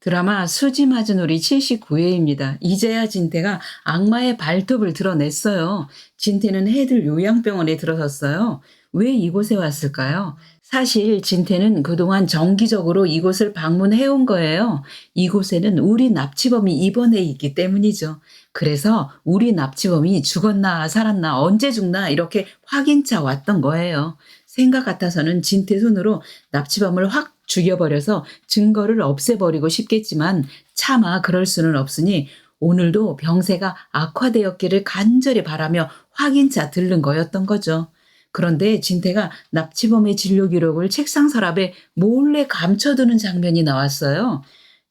드라마 수지 맞은 우리 79회입니다. 이제야 진태가 악마의 발톱을 드러냈어요. 진태는 해들 요양병원에 들어섰어요. 왜 이곳에 왔을까요? 사실 진태는 그동안 정기적으로 이곳을 방문해온 거예요. 이곳에는 우리 납치범이 입원해 있기 때문이죠. 그래서 우리 납치범이 죽었나 살았나 언제 죽나 이렇게 확인차 왔던 거예요. 생각 같아서는 진태 손으로 납치범을 확 죽여버려서 증거를 없애버리고 싶겠지만 차마 그럴 수는 없으니 오늘도 병세가 악화되었기를 간절히 바라며 확인차 들른 거였던 거죠. 그런데 진태가 납치범의 진료 기록을 책상 서랍에 몰래 감춰두는 장면이 나왔어요.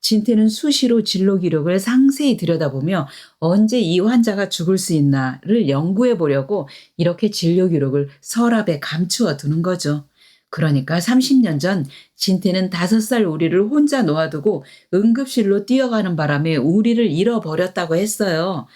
진태는 수시로 진로 기록을 상세히 들여다보며 언제 이 환자가 죽을 수 있나를 연구해 보려고 이렇게 진료 기록을 서랍에 감추어 두는 거죠. 그러니까 30년 전 진태는 5살 우리를 혼자 놓아두고 응급실로 뛰어가는 바람에 우리를 잃어버렸다고 했어요.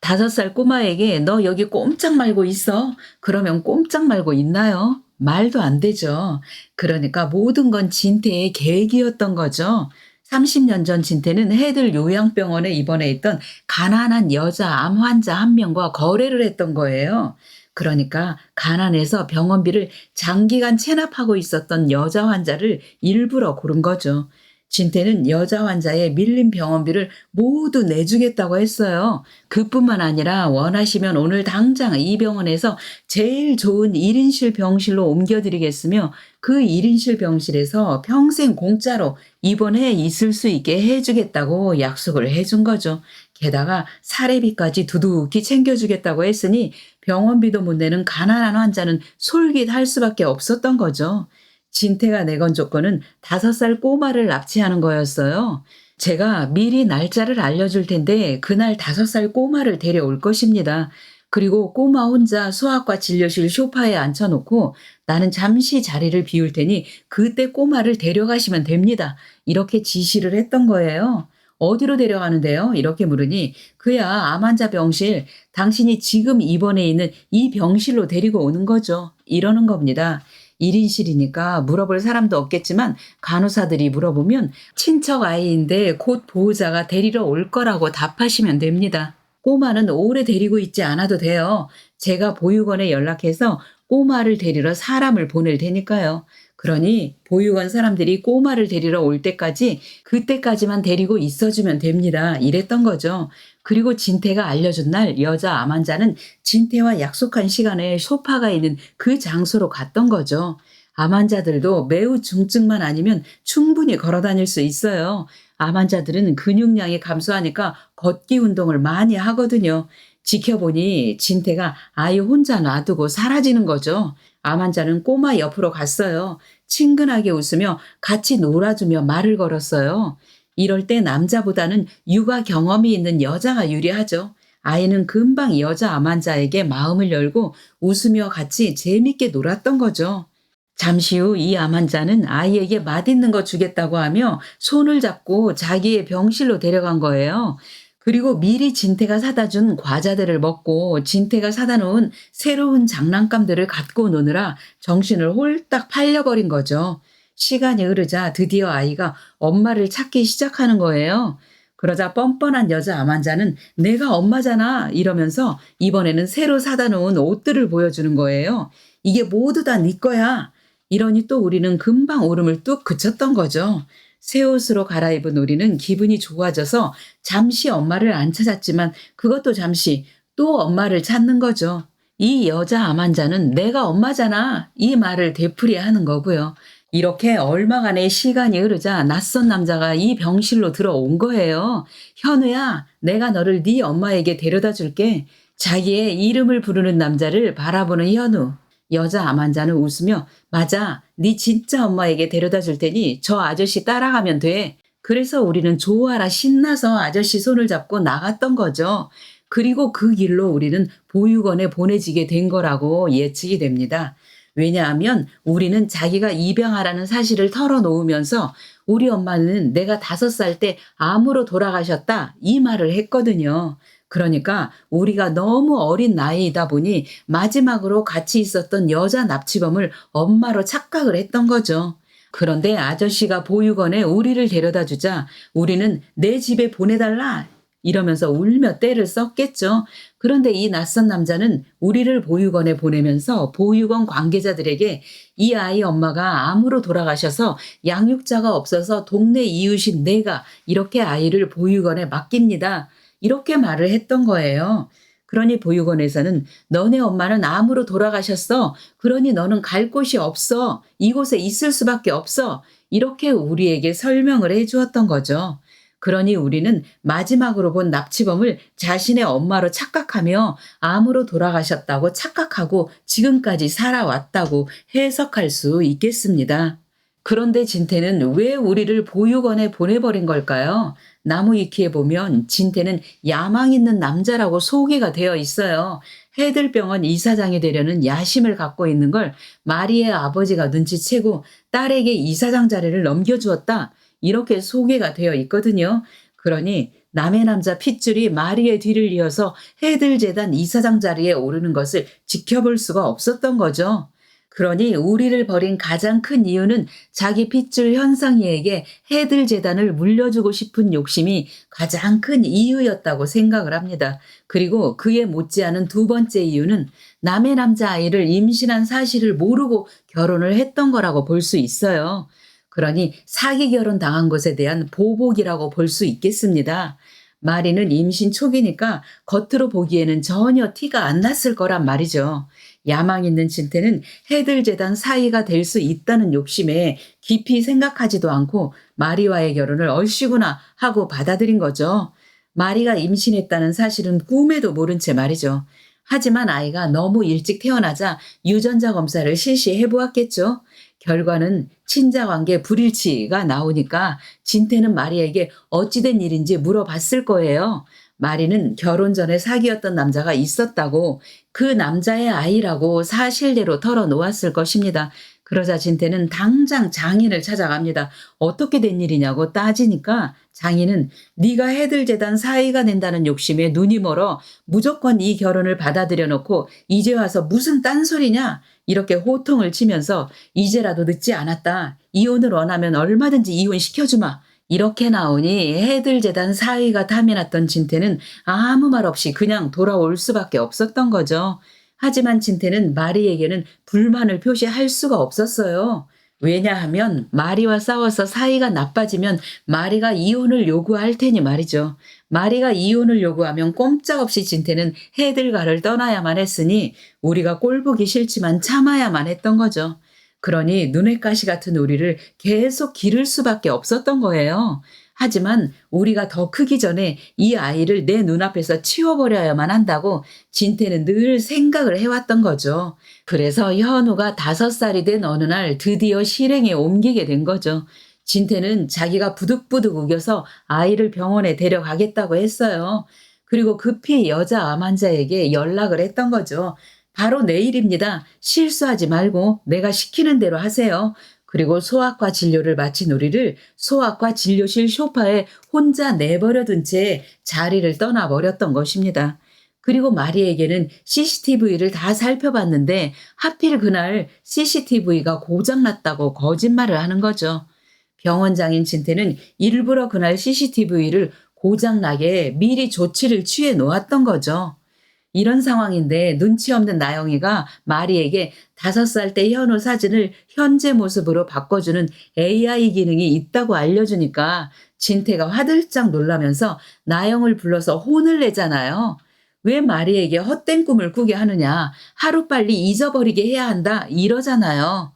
5살 꼬마에게 너 여기 꼼짝 말고 있어. 그러면 꼼짝 말고 있나요? 말도 안 되죠. 그러니까 모든 건 진태의 계획이었던 거죠. 30년 전 진태는 해들 요양병원에 입원해 있던 가난한 여자 암 환자 한 명과 거래를 했던 거예요. 그러니까 가난해서 병원비를 장기간 체납하고 있었던 여자 환자를 일부러 고른 거죠. 진태는 여자 환자의 밀린 병원비를 모두 내주겠다고 했어요. 그뿐만 아니라 원하시면 오늘 당장 이 병원에서 제일 좋은 1인실 병실로 옮겨드리겠으며 그 1인실 병실에서 평생 공짜로 입원해 있을 수 있게 해주겠다고 약속을 해준 거죠. 게다가 사례비까지 두둑히 챙겨주겠다고 했으니 병원비도 못 내는 가난한 환자는 솔깃할 수밖에 없었던 거죠. 진태가 내건 조건은 다섯 살 꼬마를 납치하는 거였어요. 제가 미리 날짜를 알려줄 텐데 그날 다섯 살 꼬마를 데려올 것입니다. 그리고 꼬마 혼자 수학과 진료실 소파에 앉혀놓고 나는 잠시 자리를 비울 테니 그때 꼬마를 데려가시면 됩니다. 이렇게 지시를 했던 거예요. 어디로 데려가는데요? 이렇게 물으니 그야 암 환자 병실, 당신이 지금 입원해 있는 이 병실로 데리고 오는 거죠. 이러는 겁니다. 1인실이니까 물어볼 사람도 없겠지만 간호사들이 물어보면 친척 아이인데 곧 보호자가 데리러 올 거라고 답하시면 됩니다. 꼬마는 오래 데리고 있지 않아도 돼요. 제가 보육원에 연락해서 꼬마를 데리러 사람을 보낼 테니까요. 그러니 보육원 사람들이 꼬마를 데리러 올 때까지 그때까지만 데리고 있어주면 됩니다. 이랬던 거죠. 그리고 진태가 알려준 날 여자 암 환자는 진태와 약속한 시간에 소파가 있는 그 장소로 갔던 거죠. 암 환자들도 매우 중증만 아니면 충분히 걸어 다닐 수 있어요. 암 환자들은 근육량이 감소하니까 걷기 운동을 많이 하거든요. 지켜보니 진태가 아이 혼자 놔두고 사라지는 거죠. 암 환자는 꼬마 옆으로 갔어요. 친근하게 웃으며 같이 놀아주며 말을 걸었어요. 이럴 때 남자보다는 육아 경험이 있는 여자가 유리하죠. 아이는 금방 여자 암 환자에게 마음을 열고 웃으며 같이 재밌게 놀았던 거죠. 잠시 후 이 암 환자는 아이에게 맛있는 거 주겠다고 하며 손을 잡고 자기의 병실로 데려간 거예요. 그리고 미리 진태가 사다 준 과자들을 먹고 진태가 사다 놓은 새로운 장난감들을 갖고 노느라 정신을 홀딱 팔려버린 거죠. 시간이 흐르자 드디어 아이가 엄마를 찾기 시작하는 거예요. 그러자 뻔뻔한 여자 암 환자는 내가 엄마잖아 이러면서 이번에는 새로 사다 놓은 옷들을 보여주는 거예요. 이게 모두 다 네 거야. 이러니 또 우리는 금방 울음을 뚝 그쳤던 거죠. 새 옷으로 갈아입은 우리는 기분이 좋아져서 잠시 엄마를 안 찾았지만 그것도 잠시 또 엄마를 찾는 거죠. 이 여자 암 환자는 내가 엄마잖아. 이 말을 되풀이하는 거고요. 이렇게 얼마간의 시간이 흐르자 낯선 남자가 이 병실로 들어온 거예요. 현우야, 내가 너를 네 엄마에게 데려다 줄게. 자기의 이름을 부르는 남자를 바라보는 현우. 여자 암 환자는 웃으며 맞아, 네 진짜 엄마에게 데려다 줄 테니 저 아저씨 따라가면 돼. 그래서 우리는 좋아라 신나서 아저씨 손을 잡고 나갔던 거죠. 그리고 그 길로 우리는 보육원에 보내지게 된 거라고 예측이 됩니다. 왜냐하면 우리는 자기가 입양하라는 사실을 털어놓으면서 우리 엄마는 내가 다섯 살 때 암으로 돌아가셨다 이 말을 했거든요. 그러니까 우리가 너무 어린 나이이다 보니 마지막으로 같이 있었던 여자 납치범을 엄마로 착각을 했던 거죠. 그런데 아저씨가 보육원에 우리를 데려다 주자 우리는 내 집에 보내달라 이러면서 울며 떼를 썼겠죠. 그런데 이 낯선 남자는 우리를 보육원에 보내면서 보육원 관계자들에게 이 아이 엄마가 암으로 돌아가셔서 양육자가 없어서 동네 이웃인 내가 이렇게 아이를 보육원에 맡깁니다. 이렇게 말을 했던 거예요. 그러니 보육원에서는 너네 엄마는 암으로 돌아가셨어. 그러니 너는 갈 곳이 없어. 이곳에 있을 수밖에 없어. 이렇게 우리에게 설명을 해 주었던 거죠. 그러니 우리는 마지막으로 본 납치범을 자신의 엄마로 착각하며 암으로 돌아가셨다고 착각하고 지금까지 살아왔다고 해석할 수 있겠습니다. 그런데 진태는 왜 우리를 보육원에 보내버린 걸까요? 나무 위키에 보면 진태는 야망 있는 남자라고 소개가 되어 있어요. 해들병원 이사장이 되려는 야심을 갖고 있는 걸 마리의 아버지가 눈치채고 딸에게 이사장 자리를 넘겨주었다. 이렇게 소개가 되어 있거든요. 그러니 남의 남자 핏줄이 마리의 뒤를 이어서 해들재단 이사장 자리에 오르는 것을 지켜볼 수가 없었던 거죠. 그러니 우리를 버린 가장 큰 이유는 자기 핏줄 현상이에게 해들 재단을 물려주고 싶은 욕심이 가장 큰 이유였다고 생각을 합니다. 그리고 그에 못지않은 두 번째 이유는 남의 남자 아이를 임신한 사실을 모르고 결혼을 했던 거라고 볼 수 있어요. 그러니 사기 결혼 당한 것에 대한 보복이라고 볼 수 있겠습니다. 마리는 임신 초기니까 겉으로 보기에는 전혀 티가 안 났을 거란 말이죠. 야망 있는 진태는 해들재단 사이가 될 수 있다는 욕심에 깊이 생각하지도 않고 마리와의 결혼을 얼씨구나 하고 받아들인 거죠. 마리가 임신했다는 사실은 꿈에도 모른 채 말이죠. 하지만 아이가 너무 일찍 태어나자 유전자 검사를 실시해 보았겠죠. 결과는 친자관계 불일치가 나오니까 진태는 마리에게 어찌된 일인지 물어봤을 거예요. 마리는 결혼 전에 사귀었던 남자가 있었다고 그 남자의 아이라고 사실대로 털어놓았을 것입니다. 그러자 진태는 당장 장인을 찾아갑니다. 어떻게 된 일이냐고 따지니까 장인은 네가 해들재단 사이가 된다는 욕심에 눈이 멀어 무조건 이 결혼을 받아들여 놓고 이제 와서 무슨 딴소리냐 이렇게 호통을 치면서 이제라도 늦지 않았다. 이혼을 원하면 얼마든지 이혼시켜주마. 이렇게 나오니 해들재단 사위가 탐이 났던 진태는 아무 말 없이 그냥 돌아올 수밖에 없었던 거죠. 하지만 진태는 마리에게는 불만을 표시할 수가 없었어요. 왜냐하면 마리와 싸워서 사이가 나빠지면 마리가 이혼을 요구할 테니 말이죠. 마리가 이혼을 요구하면 꼼짝없이 진태는 해들가를 떠나야만 했으니 우리가 꼴보기 싫지만 참아야만 했던 거죠. 그러니 눈의 가시 같은 우리를 계속 기를 수밖에 없었던 거예요. 하지만 우리가 더 크기 전에 이 아이를 내 눈앞에서 치워버려야만 한다고 진태는 늘 생각을 해왔던 거죠. 그래서 현우가 다섯 살이 된 어느 날 드디어 실행에 옮기게 된 거죠. 진태는 자기가 부득부득 우겨서 아이를 병원에 데려가겠다고 했어요. 그리고 급히 여자 암 환자에게 연락을 했던 거죠. 바로 내일입니다. 실수하지 말고 내가 시키는 대로 하세요. 그리고 소아과 진료를 마친 우리를 소아과 진료실 소파에 혼자 내버려둔 채 자리를 떠나버렸던 것입니다. 그리고 마리에게는 CCTV를 다 살펴봤는데 하필 그날 CCTV가 고장났다고 거짓말을 하는 거죠. 병원장인 진태는 일부러 그날 CCTV를 고장나게 미리 조치를 취해 놓았던 거죠. 이런 상황인데 눈치 없는 나영이가 마리에게 다섯 살 때 현우 사진을 현재 모습으로 바꿔주는 AI 기능이 있다고 알려주니까 진태가 화들짝 놀라면서 나영을 불러서 혼을 내잖아요. 왜 마리에게 헛된 꿈을 꾸게 하느냐. 하루빨리 잊어버리게 해야 한다. 이러잖아요.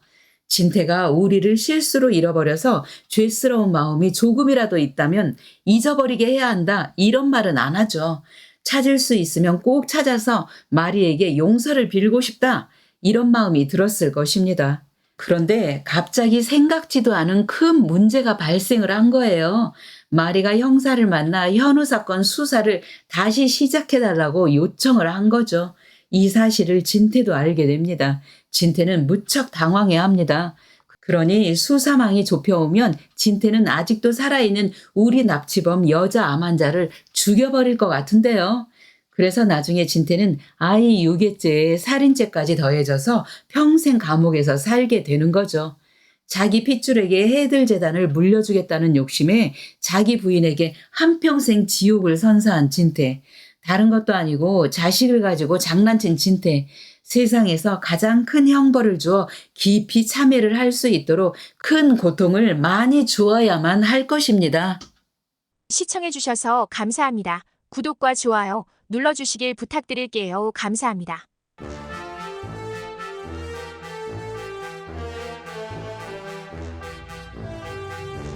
진태가 우리를 실수로 잃어버려서 죄스러운 마음이 조금이라도 있다면 잊어버리게 해야 한다. 이런 말은 안 하죠. 찾을 수 있으면 꼭 찾아서 마리에게 용서를 빌고 싶다. 이런 마음이 들었을 것입니다. 그런데 갑자기 생각지도 않은 큰 문제가 발생을 한 거예요. 마리가 형사를 만나 현우 사건 수사를 다시 시작해달라고 요청을 한 거죠. 이 사실을 진태도 알게 됩니다. 진태는 무척 당황해 합니다. 그러니 수사망이 좁혀오면 진태는 아직도 살아있는 우리 납치범 여자 암 환자를 죽여버릴 것 같은데요. 그래서 나중에 진태는 아이 유괴죄에 살인죄까지 더해져서 평생 감옥에서 살게 되는 거죠. 자기 핏줄에게 해들 재단을 물려주겠다는 욕심에 자기 부인에게 한평생 지옥을 선사한 진태. 다른 것도 아니고 자식을 가지고 장난친 진태. 세상에서 가장 큰 형벌을 주어 깊이 참회를 할 수 있도록 큰 고통을 많이 주어야만 할 것입니다. 시청해주셔서 감사합니다. 구독과 좋아요 눌러주시길 부탁드릴게요. 감사합니다.